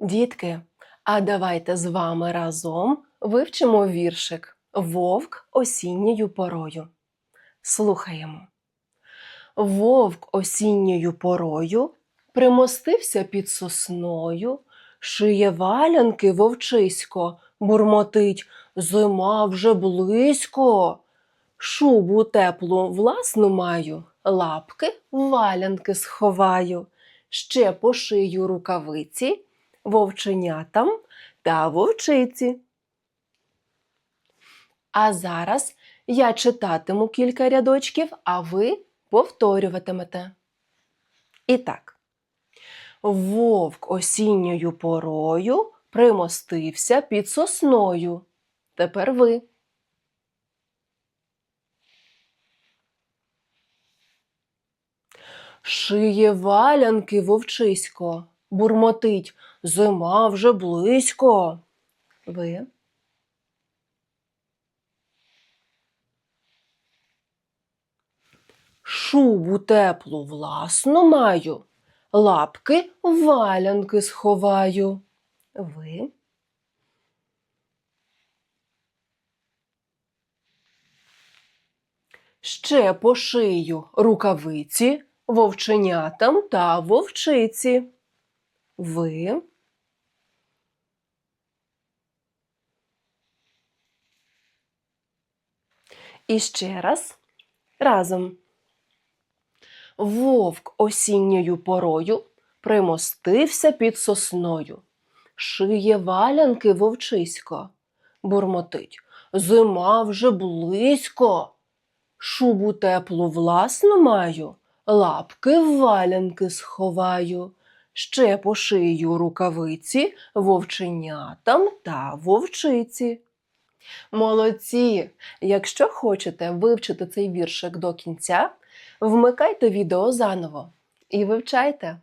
Дітки, а давайте з вами разом вивчимо віршик Вовк осінньою порою. Слухаємо. Вовк осінньою порою примостився під сосною, шиє валянки вовчисько, бурмотить зима вже близько. Шубу теплу власну маю, лапки валянки сховаю, ще пошию рукавиці вовченятам та вовчиці. А зараз я читатиму кілька рядочків, а ви повторюватимете. І так. Вовк осінньою порою примостився під сосною. Тепер ви. Шиє валянки вовчисько, бурмотить зима вже близько. Ви. Шубу теплу власну маю, лапки валянки сховаю. Ви. Ще пошию рукавиці вовченятам та вовчиці. Ви. І ще раз разом. Вовк осінньою порою примостився під сосною, шиє валянки вовчисько, бурмотить зима вже близько. Шубу теплу власну маю, лапки в валянки сховаю, ще пошию рукавиці вовченятам та вовчиці. Молодці! Якщо хочете вивчити цей віршик до кінця, вмикайте відео заново і вивчайте.